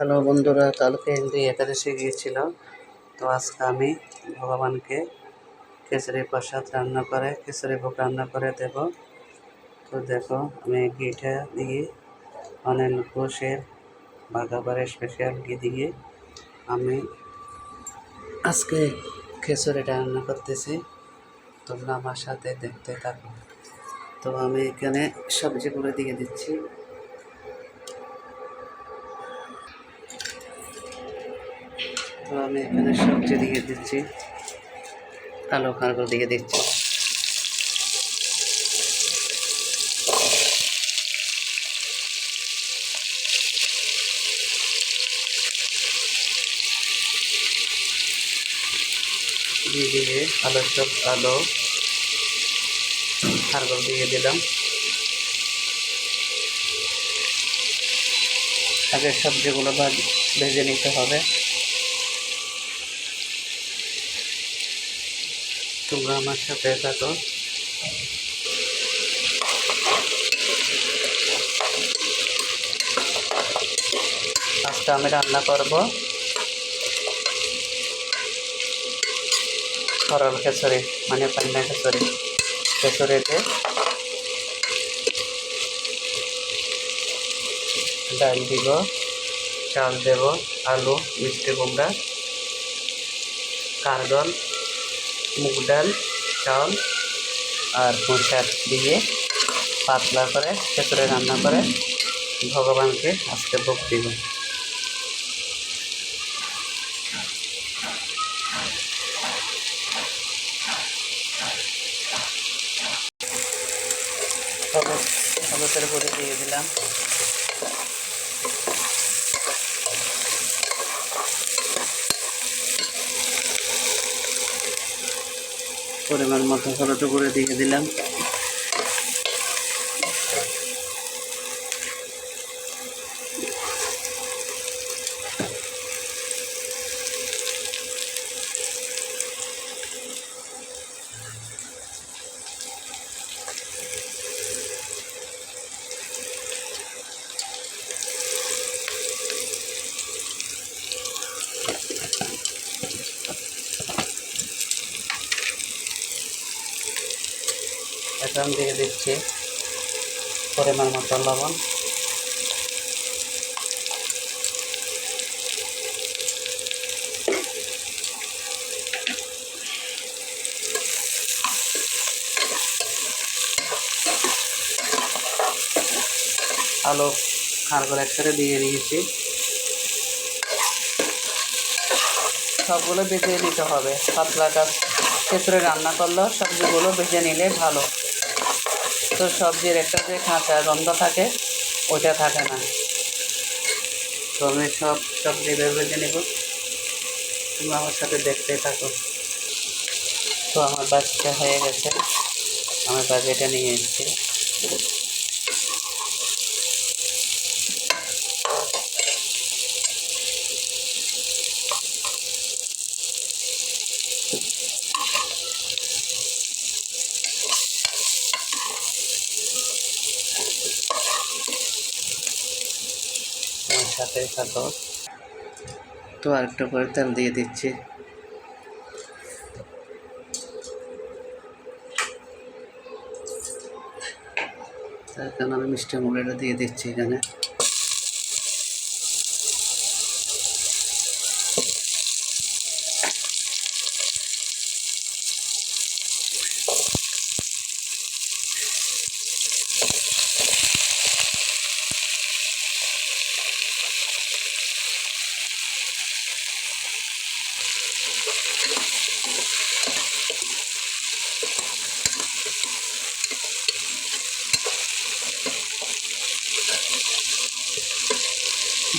Hello বন্ধুরা, কালকে হিন্দি একাদশী গিয়েছিল। তো আজকে আমি ভগবানকে খিচুড়ি প্রসাদ রান্না করে খিচুড়ি ভোগ রান্না করে দেব। তো দেখো, আমি ঘিটা দিয়ে অনিল ঘোষের বাঘাবাড়ির স্পেশাল ঘি দিয়ে আমি আজকে খিচুড়িটা রান্না করতেছি। তোমরা আমার সাথে দেখতে থাকো। তো আমি এখানে সবজিগুলো দিয়ে দিচ্ছি। আমি এখানে সবজি দিয়ে দিচ্ছি, আলু খারগুলো দিয়ে দিচ্ছি। দিয়ে দিয়ে আলু, সব আলু খারগুলো দিয়ে দিলাম। আগে সবজিগুলো ভেজে নিতে হবে। তোমরা আমার সাথে থাকো। আজকে আমি রান্না করব। সরল খেসরি মানে পান্না খেসরি খেসরিতে ডাল দিব, চাল দেব, আলু, মিষ্টি কুমড়া কারগল মুগ ডাল চাল আর পোশাক দিয়ে পাতলা করে, ভেতরে রান্না করে ভগবানকে আজকে ভোগ দিব। হলুদ হলুদের করে দিয়ে দিলাম। পরিমাণ মতো হলুদ করে দিয়ে দিলাম। এখন দিয়ে দিচ্ছি পরিমাণ মতো লবণ। আলু খারগুলো একসাথে দিয়ে দিয়েছি। সবগুলো বেজে নিতে হবে। পাতলা কাজ ক্ষেত্রে রান্না করলেও সবজিগুলো বেজে নিলে ভালো। তো সবজির একটা যে কাঁচা গন্ধ থাকে, ওইটা থাকে না। তো আমি সব সবজি ভেজে নেব। তুমি আমার সাথে দেখতে থাকো। তো আমার বাচ্চা হয়ে গেছে। আমার বাজেটা নিয়ে এসেছি। সাথে থাকো তো আরেকটু করে তেল দিয়ে দিচ্ছি। তার আমি মিষ্টি মুড়িটা দিয়ে দিচ্ছি এখানে।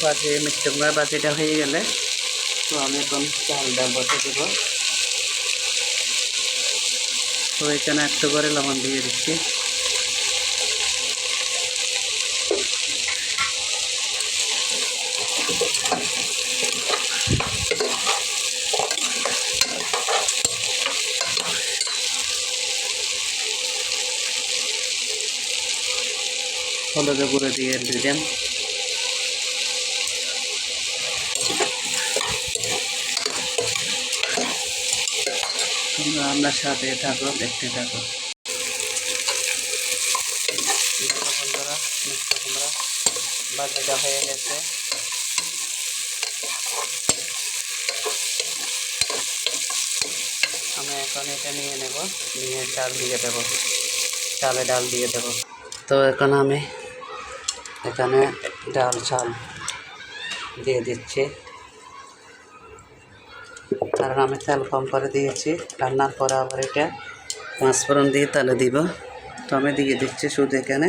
বাজে মিষ্টি কুমড়ার বাজিটা হয়ে গেলে তো আমি এখন চাল ডাল বসে দেব। তো এখানে একটু করে লবণ দিয়ে দিচ্ছি। মূলত করে দিয়ে দিলাম আমরা সাথে থাকো দেখতে থাকো। হয়ে গেছে আমি এখন এটা নিয়ে নেব নিয়ে চাল দিয়ে দেবো। চালে ডাল দিয়ে দেবো। তো এখন আমি এখানে ডাল চাল দিয়ে দিচ্ছি। কারণ আমি তেল কম করে দিয়েছি, রান্নার পরে আবার এটা পাঁচফোড়ন দিয়ে তালে দিব। তো আমি দিয়ে দিচ্ছি শুধু এখানে।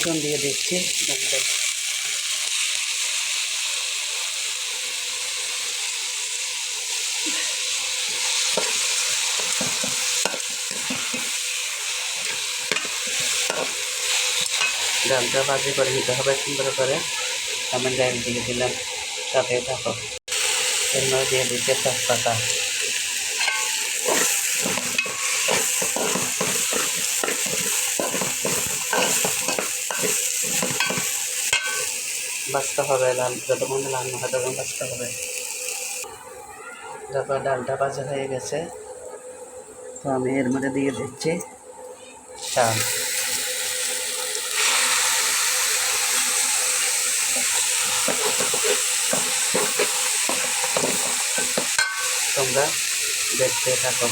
এখন দিয়ে দিচ্ছি। ডালটা ভাজি করে নিতে হবে সুন্দর করে। আমি ডাল দিয়ে দিলাম। সাথে থাকো এর দিয়ে দিচ্ছে তেজপাতা। বাঁচতে হবে, লাল যতক্ষণ লাল না হয় তখন বাঁচতে হবে। তারপর ডালটা ভাজা হয়ে গেছে। তো আমি এর মধ্যে দিয়ে দিচ্ছি চাল। তোমরা দেখতে থাকো।